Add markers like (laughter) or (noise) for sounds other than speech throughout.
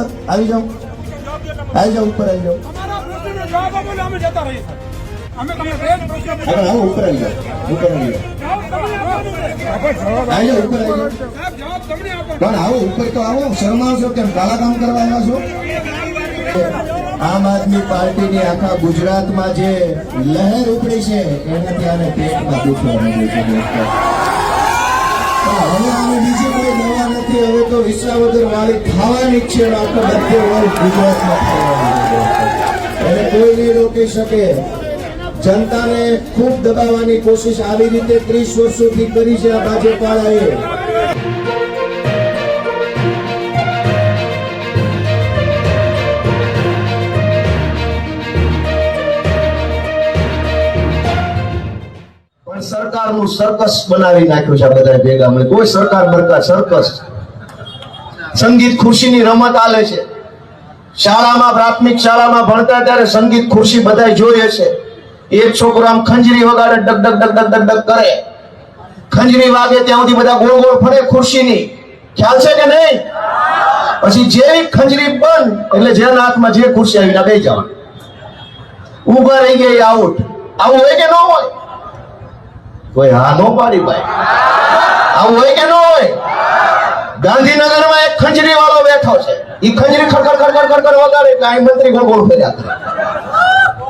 ઉપર. આવી જાઓ. આવી જાઓ ઉપર આવી જાઓ. આગળ આવો ઉપર આવી જાઓ. ઉપર આવી જાઓ. આવી ઉપર આવી જાઓ. પણ આવો ઉપર તો આવો. શરમાવ છો કેમ? કાલા કામ કરવા આવ્યા છો? આમ આદમી પાર્ટીની આખા ગુજરાતમાં જે લહેર ઉપડી છે એનાથી આને પેટમાં દુખવા માંડ્યું છે હવે આને બીજી કોઈ નથી હવે તો વિસાવદર વાળી ખાવાની છે આખો બધે વર્ગ ગુજરાતમાં એને કોઈ નહીં રોકી શકે. જનતાને ખૂબ દબાવવાની કોશિશ આવી રીતે ત્રીસ વર્ષોથી કરી છે આ ભાજપવાળાએ સરકારનું સર્કસ બનાવી નાખ્યું છે બધા ભેગા. મળે કોઈ સરકાર બરકાર સર્કસ સંગીત ખુરશીની રમત આલે છે. શાળામાં, પ્રાથમિક શાળામાં ભણતા ત્યારે સંગીત ખુરશી બધાય જોઈએ છે. એક છોકરો આમ ખંજરી વગાડે ડગ ડગ ડગ ડગ ડગ કરે. ખંજરી વાગે ત્યાં બધા ગોળ ગોળ ફરે ખુરશીની. ખ્યાલ છે કે નહીં? પછી જે ખંજરી બંધ એટલે જેના હાથમાં જે ખુરશી આવી બેસી જવાનું. ઊભા રહી ગઈ આઉટ આવું હોય કે ન હોય? કોઈ હા નો પાડી ભાઈ. આવું હોય કે ન હોય? ગાંધીનગરમાં એક ખંજરી વાળો બેઠો છે ઈ ખંજરી ખડખડ ખડખડ ખડખડ વગાડે એટલે અહીં મંત્રી ગોળ ફર્યા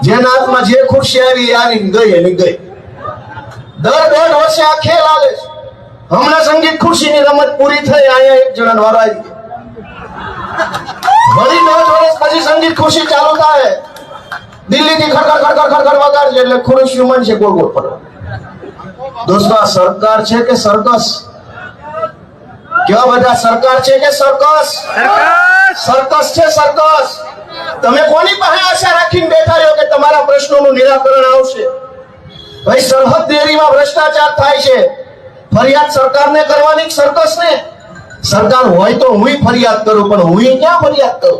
જેના હાથમાં જે ખુરશી આવી આવી ગઈ, એની ગઈ. દર દોઢ વર્ષે આ ખેલ આવે છે. હમણાં સંગીત ખુરશીની રમત પૂરી થઈ, અહીંયા એક જણા વારો આવી. વળી દોઢ વર્ષ પછી સંગીત ખુરશી ચાલુ થાય. દિલ્હીથી ખડખડ ખડખડ ખડખડ વગાડશે એટલે ખુરશી છે ગોળ ગોળ ફરવા દોસ્તો, આ સરકાર છે કે સર્કસ? કેવા બધા સરકાર છે કે સરકસ? સરકસ. છે સરકસ. તમે કોની પાસે આશા રાખીને બેઠા રહ્યો કે તમારા પ્રશ્નોનું નિરાકરણ આવશે? ભાઈ સરહદ ડેરીમાં ભ્રષ્ટાચાર થાય છે. ફરિયાદ સરકારને કરવાની કે ને સરકાર હોય તો હું ફરિયાદ કરું પણ હું ક્યાં ફરિયાદ કરું?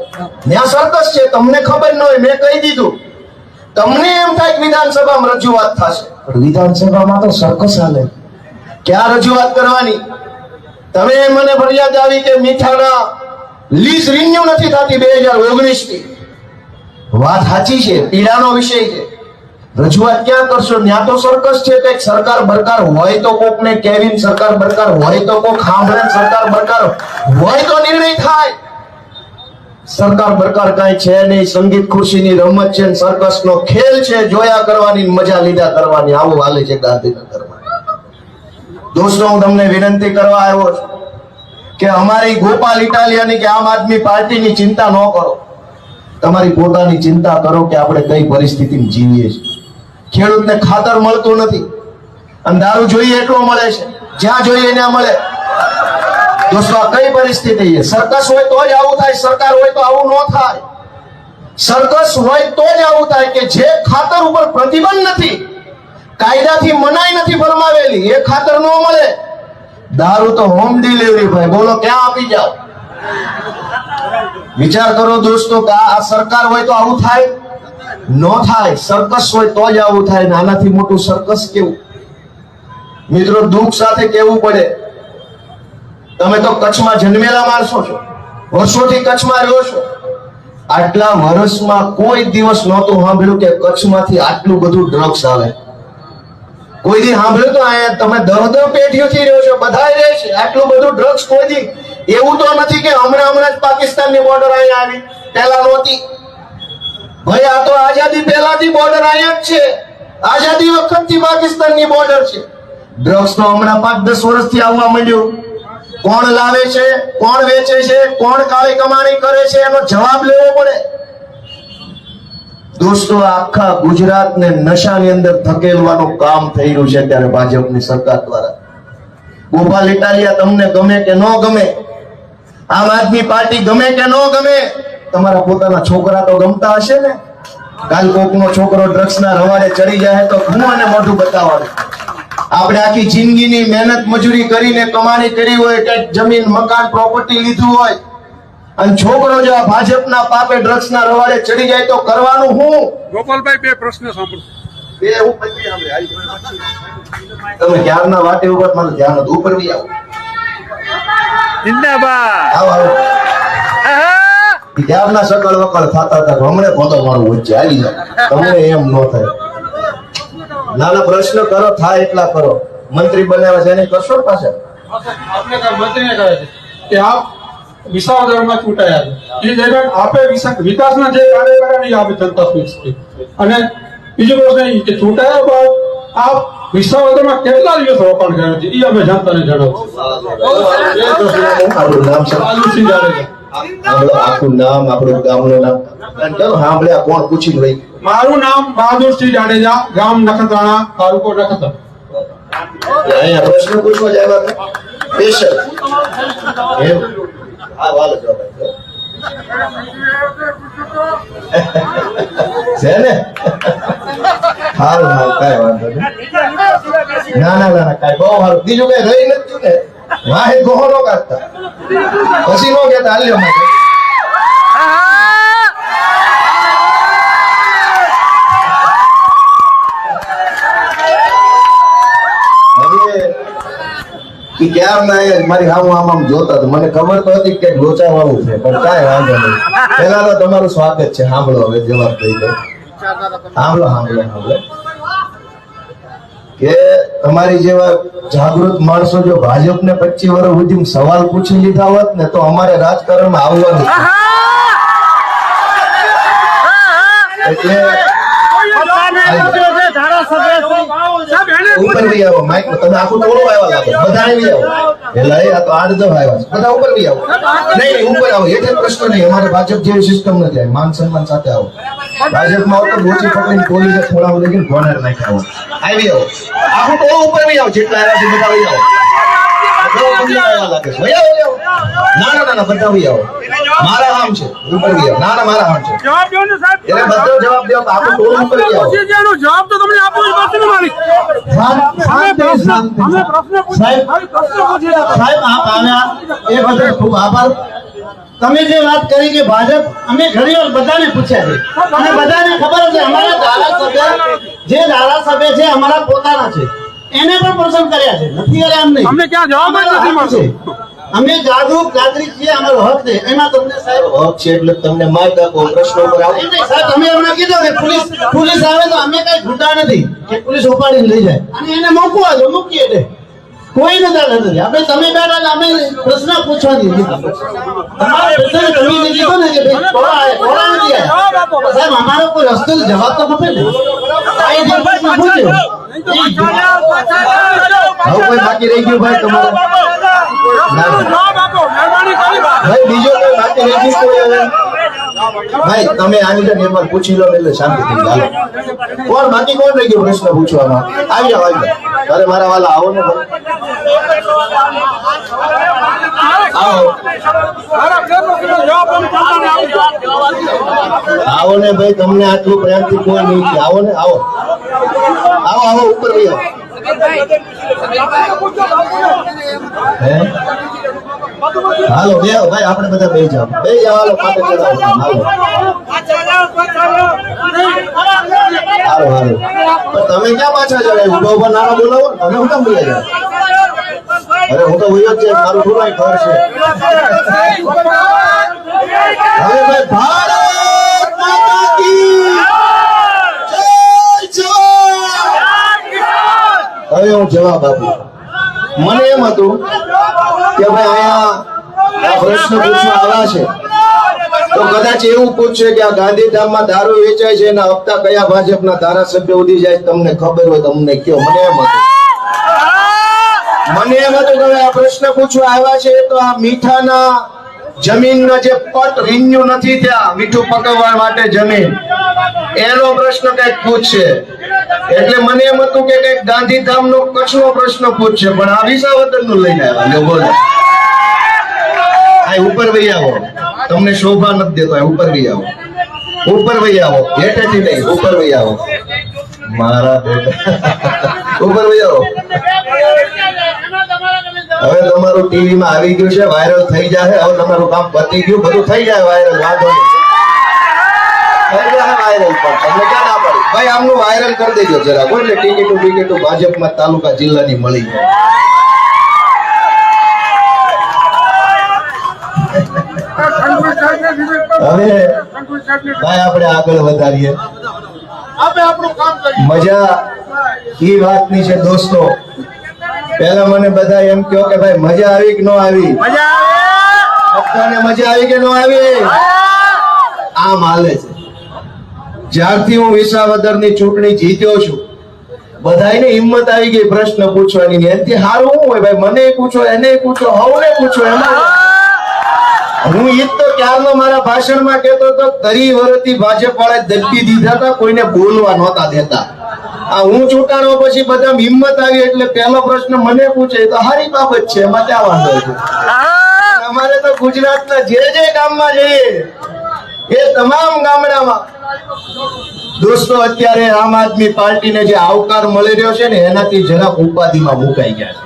ત્યાં સરકસ છે તમને ખબર ન હોય મેં કહી દીધું. તમને એમ થાય કે વિધાનસભામાં રજૂઆત થશે. પણ વિધાનસભામાં તો સરકસ હાલે. ક્યાં રજૂઆત કરવાની? તમે મને ફરિયાદ આવી કે મીઠાના લીઝ રિન્યુ નથી થતી બે હજાર ઓગણીસથી વાત સાચી છે, પીડાનો વિષય છે. રજૂઆત ક્યાં કરશો? ત્યાં તો સરકસ છે, કંઈક સરકાર બરકાર હોય તો કોક ને કેવીન સરકાર બરકાર હોય તો કોક સાંભળે ને સરકાર બરકાર હોય તો નિર્ણય થાય. સરકાર બરકાર કઈ છે નહીં, સંગીત ખુરશીની રમત છે સરકસ નો ખેલ છે, જોયા કરવાની મજા લીધા કરવાની. આવું હાલે છે ગાંધીનગરમાં. દોસ્તો, હું તમને વિનંતી કરવા આવ્યો છું કે અમારી ગોપાલ ઇટાલિયાની કે આમ આદમી પાર્ટીની ચિંતા ન કરો. તમારી પોતાની ચિંતા કરો કે આપણે કઈ પરિસ્થિતિમાં જીવીએ છીએ. ખેડૂતને ખાતર મળતું નથી અને દારૂ જોઈએ એટલો મળે છે. જ્યાં જોઈએ ત્યાં મળે. દોસ્તો, આ કઈ પરિસ્થિતિ છે? સરકસ હોય તો જ આવું થાય, સરકાર હોય તો આવું ન થાય. સરકસ હોય તો જ આવું થાય કે જે ખાતર ઉપર પ્રતિબંધ નથી કાયદાથી મનાઈ નથી ફરમાવેલી. એ ખાતર ન મળે. દારૂ તો હોમ ડિલિવરી ભાઈ. બોલો, ક્યાં આપી જાઓ? વિચાર કરો દોસ્તો કે આ સરકાર હોય તો આવું થાય? ન થાય. સરકસ હોય તો જ આવું થાય. નાનાથી મોટું સરકસ કેવું? મિત્રો, દુઃખ સાથે કેવું પડે? તમે તો કચ્છમાં જન્મેલા માણસો છો. વર્ષોથી કચ્છમાં રહ્યો છો. આટલા વર્ષમાં કોઈ દિવસ નહોતું સાંભળ્યું કે કચ્છમાંથી આટલું બધું ડ્રગ્સ આવે. કોઈ દી સાંભળ્યું તો અહીંયા તમે દહ દહ પેઢીઓથી રહ્યો છો બધા રહે છે. આટલું બધું ડ્રગ્સ કોઈ દી એવું તો નથી કે હમણાં હમણાં જ પાકિસ્તાનની બોર્ડર અહીંયા આવી. પહેલા નહોતી. ભાઈ, આ તો આઝાદી પહેલાથી બોર્ડર અહીંયા જ છે. આઝાદી વખતથી પાકિસ્તાનની બોર્ડર છે. ડ્રગ્સ તો હમણાં પાંચ દસ વર્ષથી આવવા માંડ્યું. કોણ લાવે છે, કોણ વેચે છે, કોણ કાળી કમાણી કરે છે, એનો જવાબ લેવો પડે. દોસ્તો, આખા ગુજરાતને નશાની અંદર ધકેલવાનું કામ થઈ રહ્યું છે ત્યારે ભાજપની સરકાર દ્વારા. ગોપાલ ઇટાલિયા, તમને ગમે કે ન ગમે? આમ આદમી પાર્ટી ગમે કે ન ગમે? તમારા પોતાના છોકરા તો ગમતા હશે ને? કાલ કોકનો છોકરો ડ્રગ્સના રવાડે ચડી જાય તો અને મોઢું બતાવવાનું આપણે આખી જિંદગીની મહેનત મજૂરી કરીને કમાણી કરી હોય કે જમીન, મકાન પ્રોપર્ટી લીધું હોય અને છોકરો જો આ ભાજપના પાપે ડ્રગ્સના રવાડે ચડી જાય તો કરવાનું હું? ગોપાલભાઈ બે પ્રશ્ન સાંભળો. બે હું પછી સાંભળે. તમે ક્યારના વાટે ઉપર મને ધ્યાન હતું. ઉપર બી આવો જિંદાબાદ આવો આવો આહા! સકળ વકળ થતા હતા? હમણે પોતો મારું વચ્ચે. આવી જાય તમને એમ ન થાય. નાના પ્રશ્ન કરો થાય એટલા કરો. મંત્રી બનાવ્યા છે એને કરશો ને પાછા? મંત્રીને કહે છે કે આપ વિસાવદરમાં ચૂંટાયા છે. એ દરમિયાન આપે વિકાસના જે કાર્ય કર્યા એ આપે જનતા સુધી અને બીજો પ્રશ્ન કે ચૂંટાયા બાદ આપ વિસાવદરમાં કેટલા દિવસ રોકાણ કર્યું છે? એ અમે જનતાને જણાવશું આપણું નામ આપણું આખું નામ ગામનું નામ. અને સાંભળ્યા કોણ પૂછી લઈ મારું નામ બહાદુરસિંહ જાડેજા ગામ નખત્રાણા તાલુકો નખત્રાણા. અહીંયા પ્રશ્ન પૂછવા જ સ્પેશિયલ એમ. (laughs) છે ને? હારું હારું, કઈ વાંધો નહીં. ના ના ના ના, કાંઈ બહુ સારું બીજું કઈ રહી નથી ને? વાહે ગોહો નો કાઢતા. પછી નો કે હાલ્યો માટે હવે ઈ કેમ ના એ મારી હામું આમ આમ જોતા મને ખબર તો હતી કે લોચા વાળું છે પણ કાંઈ વાંધો નહીં. પેલા તો તમારું સ્વાગત છે. સાંભળો હવે જવાબ દઈ દો સાંભળો સાંભળો સાંભળો. કે તમારી જેવા જાગૃત માણસો જો ભાજપને પચીસ વર્ષ સુધી સવાલ પૂછી લીધા હોત ને તો અમારે રાજકારણમાં આવવાનું. એટલે ઉપર બી આવો માઇક તમે આખું ટોળું આવ્યા લાગો બધા આવી આવો એટલે આ તો આઠ દસ આવ્યા છે બધા ઉપર બી આવો નહીં ઉપર આવો એટલે પ્રશ્ન નહીં અમારે ભાજપ જેવી સિસ્ટમ નથી આવી. માન સન્માન સાથે આવો ભાજપમાં માં તો ગોચી પકડીને પોલીસે થોડા ગોનર ગોનાર નાખ્યા આવો આવી આવો આખું ટોળું ઉપર બી આવો જેટલા આવ્યા છે બધા આવી આવો ના ના ના ના બધા વહી આવો. મારા આમ છે ઉપર બી ના ના મારા આમ છે. જવાબ દો ને સાહેબ. એટલે બધો જવાબ દો તો આખું ઉપર આવો. જવાબ તો તમને આપવો જ પડશે મારી. અમે પ્રશ્ન અમે પ્રશ્ન પૂછીએ પ્રશ્ન પૂછીએ સાહેબ આપ આવ્યા એ બદલ ખૂબ આભાર. તમે જે વાત કરી કે ભાજપ અમે ઘણી વાર બધાને પૂછ્યા છે. અને બધાને ખબર છે અમારા ધારાસભ્ય જે ધારાસભ્ય છે અમારા પોતાના છે. એને પણ પસંદ કર્યા છે. નથી કર્યા એમ નહીં. અમને ક્યાં જવાબ જ નથી મળતો. અમે જાગૃત નાગરિક છીએ અમારો હક છે. એમાં તમને સાહેબ હક છે એટલે તમને માઇક આપો પ્રશ્નો પર આવો. સાહેબ તમે હમણાં કીધું કે પોલીસ પોલીસ આવે તો અમે કઈ ગુંડા નથી કે પોલીસ ઉપાડીને લઈ જાય. અને એને મૂકવા દો મૂકીએ એટલે. કોઈ નથી નથી આપણે તમે બેઠા અમે પ્રશ્ન પૂછવાની હતી. તમારે પ્રશ્ન કરી દીધો ને કે ભાઈ કોણ આયા, થોડા નથી આયા. સાહેબ અમારો કોઈ રસ્તો જવાબ તો ખપે ને. આ પૂછ્યો. હવે કોઈ બાકી રહી ગયું ભાઈ તમારે. ભાઈ, બીજો કોઈ બાકી રહી ગયું કોઈ હવે? ભાઈ, તમે આની જેમ એકવાર પૂછી લો એટલે શાંતિ થઈ જાય. કોણ બાકી કોણ રહી ગયું પ્રશ્ન પૂછવામાં? આવી જાઓ આવી જાઓ. અરે, મારા વાલા આવો ને ભાઈ. આવો ને ભાઈ, તમને આટલું પ્રેમથી કોઈ નહીં છે. આવો ને, આવો. આવો આવો, ઉપર ભાઈ હાલો બે ભાઈ, આપણે બધા બે જાઓ. બે જાઓ પાટે ચડાવો હાલો. હાલો તમે ક્યાં પાછા જવાય ઊભો ઊભો નાના બોલાવો તમે કેમ જાઓ અરે હું તો વયો છે મારું અહીં ઘર છે. હવે હું જવાબ આપું. મને એમ હતું કે ભાઈ અહીંયા પ્રશ્ન પૂછવા આવ્યા છે. તો કદાચ એવું પૂછશે કે આ ગાંધીધામમાં દારૂ વેચાય છે એના હપ્તા કયા ભાજપના ધારાસભ્ય ઉડી જાય તમને ખબર હોય તમને કયો. મને એમ હતું. મને એમ હતું કે આ પ્રશ્ન પૂછવા આવ્યા છે, તો આ મીઠાના જમીનનો જે પટ રિન્યુ નથી ત્યાં મીઠું પકવવા માટે જમીન. એનો પ્રશ્ન કંઈક પૂછશે. એટલે મને એમ હતું કે કંઈક ગાંધીધામનો કચ્છનો પ્રશ્ન પૂછશે, પણ આ વિસાવદરનું લઈને આવ્યા. બોલો. આ ઉપર વહી આવો. તમને શોભા નથી દેતો ઉપર વહી આવો. ઉપર વહી આવો. હેઠેથી નહીં, ઉપર વહી આવો. મારા બેટા. ઉપર વહી આવો. હવે તમારું ટીવી માં આવી ગયું છે વાયરલ થઈ જાય હવે તમારું કામ પતી ગયું બધું થઈ જાય વાયરલ વાંધો નહીં. વાયરલ પણ તમને ક્યાં ના પડી? ભાઈ આમનું વાયરલ કરી દેજો જરા એટલે ટિકિટો ટિકિટો ભાજપમાં તાલુકા જિલ્લાની મળી જાય. હવે ભાઈ આપણે આગળ વધારીએ. આપણે આપણું કામ કરીએ. મજા એ વાતની છે દોસ્તો. પહેલા મને બધા એમ કહો કે ભાઈ મજા આવી કે ન આવી? ભક્તોને મજા આવી કે ન આવી? આમ હાલે છે. જ્યારથી હું વિસાવદરની ચૂંટણી જીત્યો છું બધાને હિંમત આવી ગઈ પ્રશ્ન પૂછવાની. એનથી એનાથી હું હોય ભાઈ? મને પૂછો એને પૂછો હવને પૂછો એમાં હું જ તો ક્યારનો મારા ભાષણમાં કહેતો હતો તરી વરતી ભાજપ વાળા દબકી દીધા હતા કોઈને બોલવા નહોતા દેતા. આ હું ચૂંટાણો પછી બધા હિંમત આવી એટલે પહેલો પ્રશ્ન મને પૂછે તો હારી બાબત છે એમાં ક્યાં વાંધો છે? અમારે તો ગુજરાતના જે જે ગામમાં જઈએ એ તમામ ગામડામાં દોસ્તો અત્યારે આમ આદમી પાર્ટીને જે આવકાર મળી રહ્યો છે ને એનાથી જરાક ઉપાધિમાં મુકાઈ ગયા છે.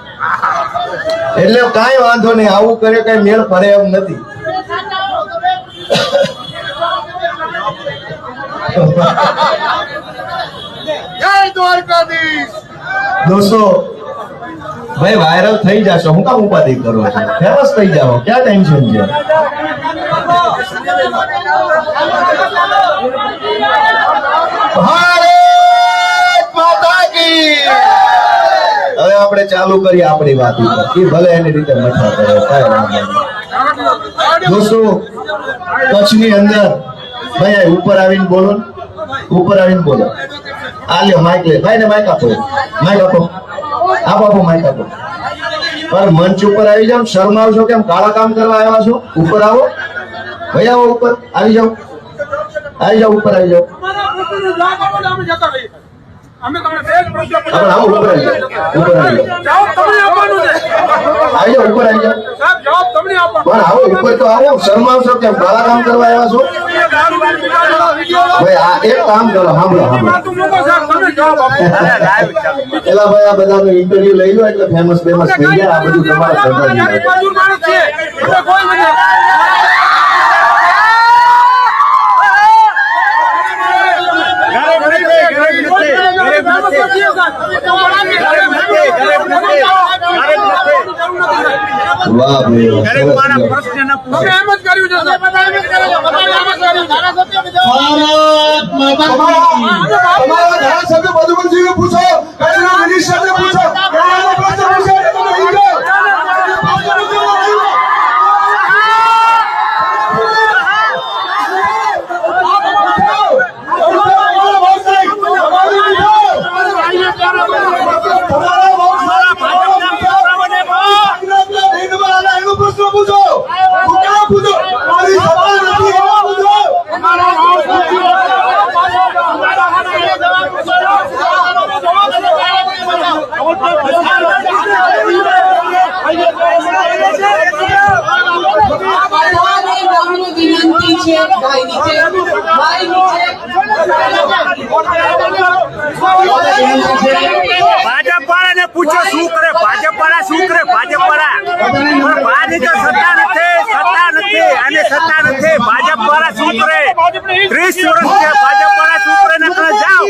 એટલે કાંઈ વાંધો નહીં આવું કરે કઈ મેળ પડે એમ નથી. જય (laughs) (laughs) દ્વારકાધીશ. દોસ્તો ભાઈ વાયરલ થઈ જશો. હું કામ ઉપાધિ કરો છો? ફેમસ થઈ જાઓ. ક્યાં ટેન્શન છે? હવે આપણે ચાલુ કરીએ આપણી વાત ઉપર. એ ભલે એની રીતે મઠા કરે કાંઈ વાંધો દોસ્તો કચ્છની અંદર ભાઈ ઉપર આવીને બોલો ઉપર આવીને બોલો. આ લ્યો માઇક લે. ભાઈ ને માઇક આપો માઇક આપો. આપો આપો માઇક આપો. પર મંચ ઉપર આવી જાઓ શરમાવશો કેમ? કાળા કામ કરવા આવ્યા છો? ઉપર આવો. ભાઈ આવો ઉપર. આવી જાઓ. આવી જાઓ, ઉપર આવી જાઓ. અમે તમને બે જ પ્રશ્ન આપણે આવો ઉપર આવી જાઓ ઉપર આવી જાઓ તમને આપવાનું છે. આવી જાઓ ઉપર આવી જાઓ. સાહેબ જવાબ તમને આપવાનો પણ આવો ઉપર તો આવો. શરમાવશો કેમ? કાળા કામ કરવા આવ્યા છો? ભાઈ આ એક કામ કરો સાંભળો સાંભળો. પેલા ભાઈ આ બધાનો ઇન્ટરવ્યુ લઈ લો એટલે ફેમસ ફેમસ થઈ ગયા આ બધું તમારા પ્રધાન છે. મધુબનસિંહને પૂછો. પૂછો એવાનો પ્રશ્ન પૂછો એટલે તમે ઈ જાઓ. એનો પ્રશ્ન પૂછો હું ક્યાં પૂછો મારી સભા નથી એનો પૂછો વિનંતી છે ભાઈ નીચે ભાઈ નીચે ભાજપ પૂછો શું કરે? ભાજપ વાળા શું કરે? ભાજપ વાળા ભાજપ તો સત્તા નથી સત્તા નથી, અને સત્તા નથી ભાજપ વાળા શું કરે? ત્રીસ વર્ષ છે ભાજપ વાળા શું કરે? ને તમે જાઓ.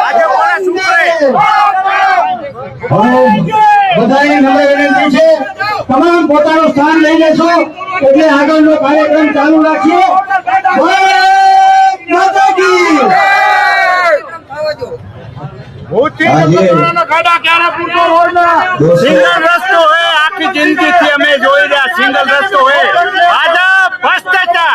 ભાજપ વાળા શું કરે? બધાની નમ્ર વિનંતી છે. તમામ પોતાનું સ્થાન લઈ લેશો એટલે આગળનો કાર્યક્રમ ચાલુ રાખીએ ભારત માતા કી આજે દોસ્તો સિંગલ રસ્તો હોય આખી જિંદગી થી અમે જોઈ રહ્યા સિંગલ રસ્તો હોય. ભાજપ ભ્રષ્ટાચાર.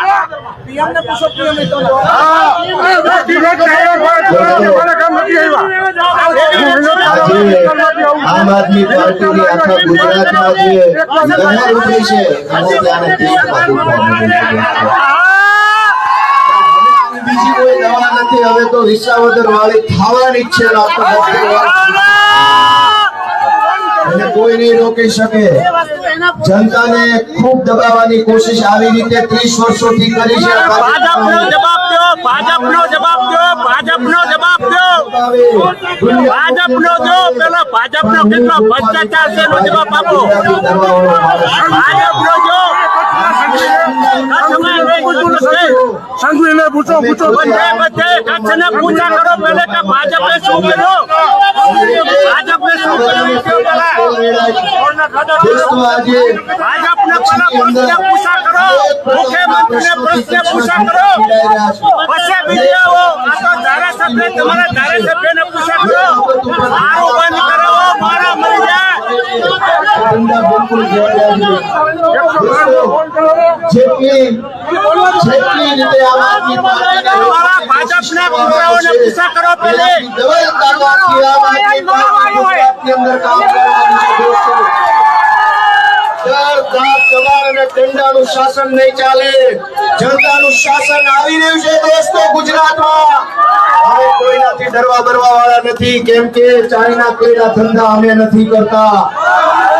આમ આદમી પાર્ટીની આખા ગુજરાતમાં જે છે દેશમાં ઉઠવાની છે. બીજી કોઈ દવા નથી, હવે તો વિસાવદર વાળી થવાની છે ને આખું બધું વાળી. એને કોઈ જવાબ દો, ભાજપનો જવાબ દો, ભાજપનો ભાજપનો જો, પેલો ભાજપનો કેટલો ભ્રષ્ટાચાર છે જવાબ આપો. જો સંઘવીને પૂછો પૂછો કચ્છને પૂજા કરો પહેલે કે ભાજપે શું કર્યું ભાજપે શું કર્યું ભાજપને પહેલા પ્રશ્ન પૂછા કરો મુખ્યમંત્રીને પ્રશ્ન પૂછા કરો પછી બીજા આ તો ધારાસભ્ય તમારા ધારાસભ્યને પૂછા કરો. મારું બંધ કરો, મારા મરી જાય ધંધા બિલકુલ જેટલી જેટલી રીતે આમ આદમી પાર્ટીના તમારા ભાજપના પુત્રોને પૂછા કરો પહેલે. ડબલ તાકાતથી આમ આદમી પાર્ટી ગુજરાતની અંદર કામ કરવાની છે દોસ્તો. ડર, દાબ, દબાણ અને દંડાનું શાસન નહીં ચાલે. જનતાનું શાસન આવી રહ્યું છે દોસ્તો ગુજરાતમાં. હવે કોઈનાથી ડરવા બરવા વાળા નથી કેમ કે ચાઇના કોઈના ધંધા અમે નથી કરતા.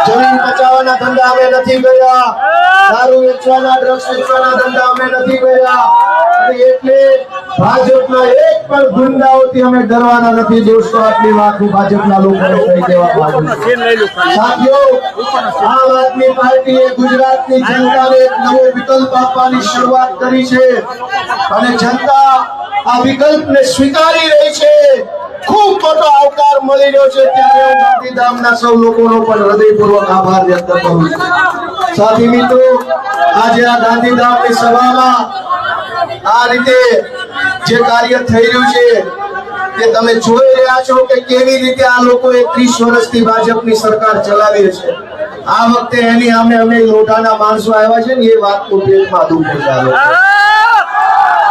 જમીન બચાવવાના ધંધા અમે નથી કર્યા. દારૂ વેચવાના ડ્રગ્સ વેચવાના ધંધા અમે નથી કર્યા. એટલે ભાજપના એક પણ ગુંડાઓથી અમે ડરવાના નથી દોસ્તો આટલી વાત હું ભાજપના લોકોને કહી દેવા માંગુ છું. સાથીઓ આમ આદમી પાર્ટીએ ગુજરાતની જનતાને સાથી મિત્રો, આજે આ ગાંધીધામની સભામાં આ રીતે જે કાર્ય થઈ રહ્યું છે કે તમે જોઈ રહ્યા છો કે કેવી રીતે આ લોકોએ ત્રીસ વર્ષથી ભાજપની સરકાર ચલાવી છે. આ વખતે એની અમે અમે લોઢાના માણસો આવ્યા છે ને, એ વાત તો પેટમાં દુઃખ ઉઠાવે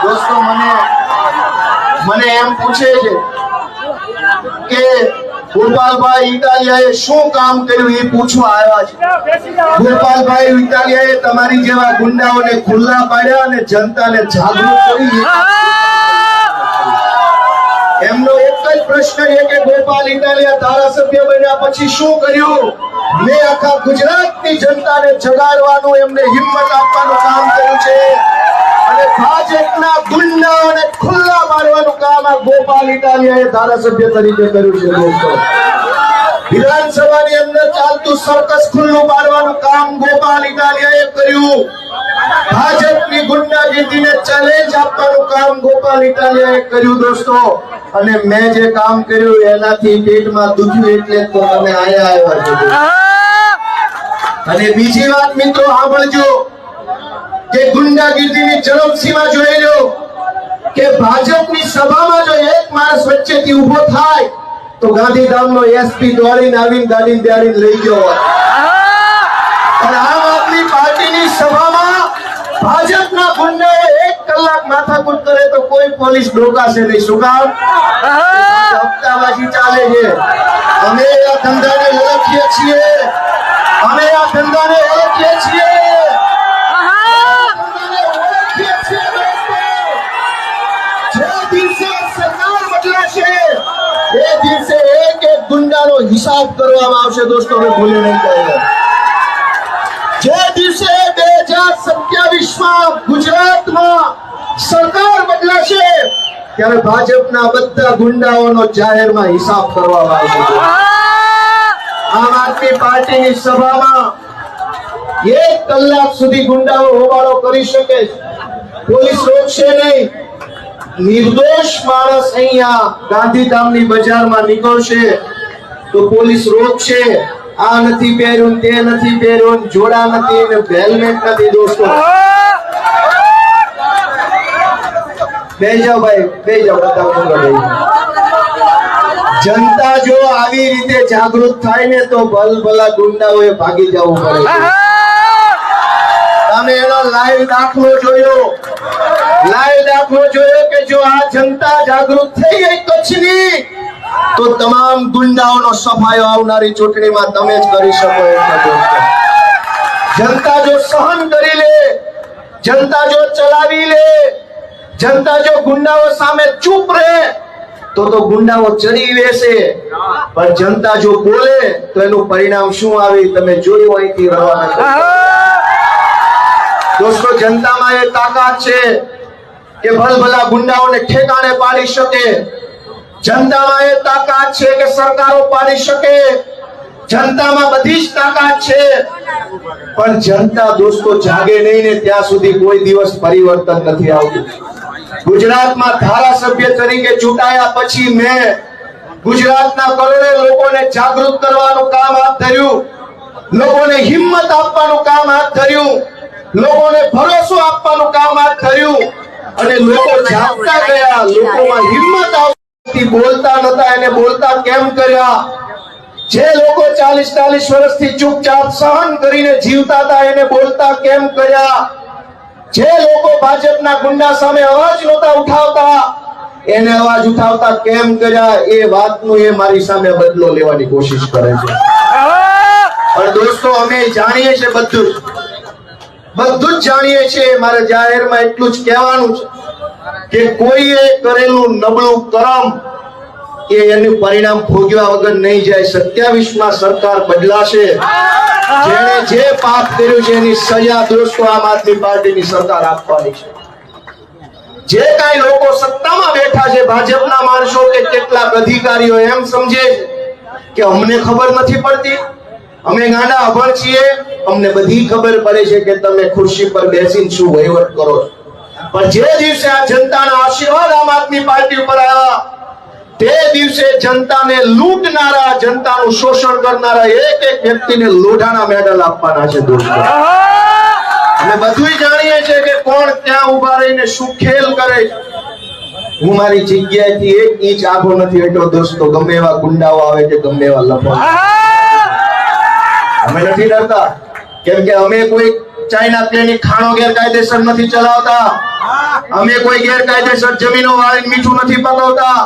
દોસ્તો, મને મને એમ પૂછે છે કે, ગોપાલભાઈ ઇટાલિયાએ શું કામ કર્યું એ પૂછવા આવ્યા છે. ગોપાલભાઈ ઇટાલિયાએ તમારી જેવા ગુંડાઓને ખુલ્લા પાડ્યા અને જનતાને જાગૃત કરી. એમનો જ પ્રશ્ન છે કે ગોપાલ ઇટાલિયા ધારાસભ્ય બન્યા પછી શું કર્યું? મેં આખા ગુજરાતની જનતાને જગાડવાનું, એમને હિંમત આપવાનું કામ કર્યું છે. અને ભાજપના ગુંડાઓને ખુલ્લા મારવાનું કામ આ ગોપાલ ઇટાલિયાએ ધારાસભ્ય તરીકે કર્યું છે દોસ્તો. વિધાનસભાની અંદર ચાલતું સર્કસ ખુલ્લું મારવાનું કામ ગોપાલ ઇટાલિયાએ કર્યું. ભાજપની ગુંડાગીરીને ચેલેન્જ આપવાનું કામ ગોપાલ ઇટાલિયાએ કર્યું દોસ્તો. અને મેં જે કામ કર્યું એનાથી પેટમાં દુખ્યું એટલે તો તમે આયા આવ્યા છો અને બીજી વાત મિત્રો સાંભળજો કે ગુંડાગીરીની ચરમસીમા જોઈ લો, કે ભાજપની સભામાં જો એક માણસ વચ્ચેથી ઊભો થાય, તો ગાંધીધામનો એસપી દોડીને આવીને ગાડીને બેડીને લઈ ગયો. અને આમ આદમી પાર્ટીની સભામાં ભાજપના ગુંડાઓ એક કલાક માથાકૂટ કરે તો કોઈ પોલીસ ડોકાશે નહીં. શું કામ? હપ્તાબાજી ચાલે છે. અમે આ ધંધાને ઓળખીએ છીએ. અમે આ ધંધાને ઓળખીએ છીએ. એ દિવસે એક એક ગુંડાનો હિસાબ કરવામાં આવશે દોસ્તો. અમે ભૂલી નહીં કહીએ જે દિવસે બે હજાર સત્યાવીસમાં ગુજરાતમાં સરકાર બદલાશે ત્યારે ભાજપના બધા ગુંડાઓનો જાહેરમાં હિસાબ કરવામાં આવશે આમ આદમી પાર્ટીની સભામાં એક કલાક સુધી ગુંડાઓ હોબાળો કરી શકે. પોલીસ રોકશે નહીં. નિર્દોષ માણસ અહીંયા ગાંધીધામની બજારમાં નીકળશે તો પોલીસ રોકશે. આ નથી પહેર્યું, તે નથી પહેર્યું જોડા નથી હેલ્મેટ નથી દોસ્તો. બે જાઓ ભાઈ, બે જાઓ જાઓ. જનતા જો આવી રીતે જાગૃત થાય ને તો ભલભલા ગુંડાઓએ ભાગી જવું પડે તમે એનો લાઈવ દાખલો જોયો? લાઈવ દાખલો જોયો કે જો આ જનતા જાગૃત થઈ ગઈ? કચ્છની તો તમામ ગુંડાઓનો સફાયો આવનારી ચૂંટણીમાં તમે જ કરી શકો જનતા જો સહન કરી લે, જનતા જો ચલાવી લે, જનતા જો ગુંડાઓ સામે ચૂપ રહે, તો તો ગુંડાઓ ચડી બેસે પણ જનતા જો બોલે, તો એનું પરિણામ શું આવે તમે જોયું અહીંથી રવાના દોસ્તો, જનતામાં એ તાકાત છે કે ભલભલા ગુંડાઓને ઠેકાણે પાડી શકે. જનતામાં એ તાકાત છે કે સરકારો પાડી શકે. જનતામાં બધી જ તાકાત છે. પણ જનતા દોસ્તો જાગે નહીં ને ત્યાં સુધી કોઈ દિવસ પરિવર્તન નથી આવતું. ગુજરાતમાં ધારાસભ્ય તરીકે ચૂંટાયા પછી મેં ગુજરાતના કરોડો લોકોને જાગૃત કરવાનું કામ હાથ ધર્યું. લોકોને હિંમત આપવાનું કામ હાથ ધર્યું. લોકોને ભરોસો આપવાનું કામ હાથ ધર્યું. અને લોકો જાગતા ગયા, લોકોમાં હિંમત બોલતા નતા, એને બોલતા કેમ કર્યા? જે લોકો ચાલીસ ચાલીસ વર્ષથી ચૂપચાપ સહન કરીને જીવતા હતા, એને બોલતા કેમ કર્યા? જે લોકો ભાજપના ગુંડા સામે અવાજ નતા ઉઠાવતા, એને અવાજ ઉઠાવતા કેમ કર્યા? એ વાતનું એ મારી સામે બદલો લેવાની કોશિશ કરે છે. પણ દોસ્તો, અમે જાણીએ છીએ બધું બધું જ જાણીએ છીએ. મારે જાહેરમાં એટલું જ કહેવાનું છે. કે કોઈએ કરેલું નબળું કરમ એ એનું પરિણામ ભોગવ્યા વગર નહીં જાય. સત્યાવીસમાં સરકાર બદલાશે. જેણે જે પાપ કર્યું છે એની સજા દોસ્તો આમ આદમી પાર્ટીની સરકાર આપવાની છે. જે કઈ લોકો સત્તામાં બેઠા છે, ભાજપના માણસો કે કેટલાક અધિકારીઓ એમ સમજે કે અમને ખબર નથી પડતી. અમે ગાંડા અભણ છીએ. અમને બધી ખબર પડે છે કે તમે ખુરશી પર બેસીને શું વહીવટ કરો છો. પણ જે દિવસે આ જનતાના આશીર્વાદ આમ આદમી પાર્ટી ઉપર આવ્યા, તે દિવસે જનતાને લૂંટનારા, જનતાનું શોષણ કરનારા એક એક વ્યક્તિને લોઢાના મેડલ આપવાના છે દોસ્તો. અમે બધું જાણીએ છીએ કે કોણ ત્યાં ઊભા રહીને શું ખેલ કરે હું મારી જગ્યાએથી એક ઇંચ આઘો નથી એટલો દોસ્તો, ગમે એવા ગુંડાઓ આવે કે ગમે એવા લફો અમે નથી ડરતા. કેમ કે અમે કોઈ ચાઇના પ્લેનની ખાણો ગેરકાયદેસર નથી ચલાવતા. અમે કોઈ ગેરકાયદેસર જમીનો વાળીને મીઠું નથી પકવતા.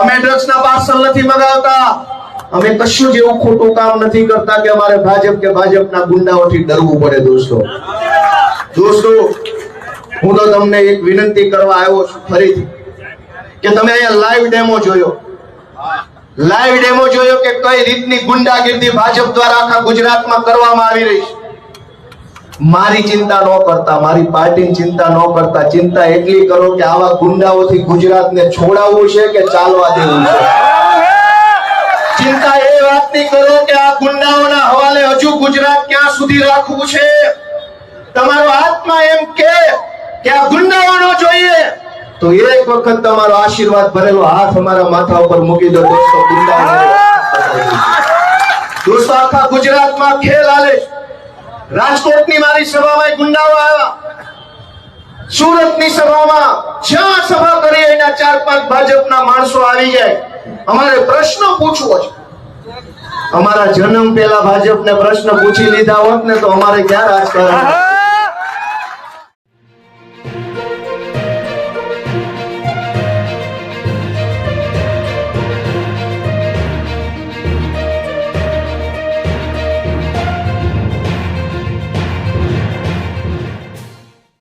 અમે ડ્રગ્સના પાર્સલ નથી મગાવતા. અમે કશું જ એવું ખોટું કામ નથી કરતા કે અમારે ભાજપ કે ભાજપના ગુંડાઓથી ડરવું પડે, દોસ્તો. દોસ્તો, હું તો તમને એક વિનંતી કરવા આવ્યો છું ફરીથી કે તમે અહીંયા લાઈવ ડેમો જોયો. લાઈવ ડેમો જોયો કે કઈ રીતની ગુંડાગીરી ભાજપ દ્વારા આખા ગુજરાતમાં કરવામાં આવી રહી છે? મારી ચિંતા ન કરતા, મારી પાર્ટીની ચિંતા ન કરતા, ચિંતા એટલી કરો કે આવા ગુંડાઓથી ગુજરાતને છોડાવવું છે કે ચાલવા દેવું છે? ચિંતા એ વાતની કરો કે આ ગુંડાઓના હવાલે હજુ ગુજરાત ક્યાં સુધી રાખવું છે? તમારો આત્મા એમ કે કે આ ગુંડાઓનો જોઈએ. તો એક વખત તમારો આશીર્વાદ ભરેલો હાથ અમારા માથા ઉપર મૂકી દો, દોસ્તો, ગુંડાઓ. દોસ્તો, આખા ગુજરાતમાં ખેલ છે. રાજકોટની મારી સભામાં ગુંડાઓ આવ્યા. સુરતની સભામાં જ્યાં સભા કરી એના ચાર પાંચ ભાજપના માણસો આવી જાય. અમારે પ્રશ્ન પૂછવો છે. અમારા જન્મ પહેલા ભાજપને પ્રશ્ન પૂછી લીધા હોત ને તો અમારે ક્યાં રાજકારણ?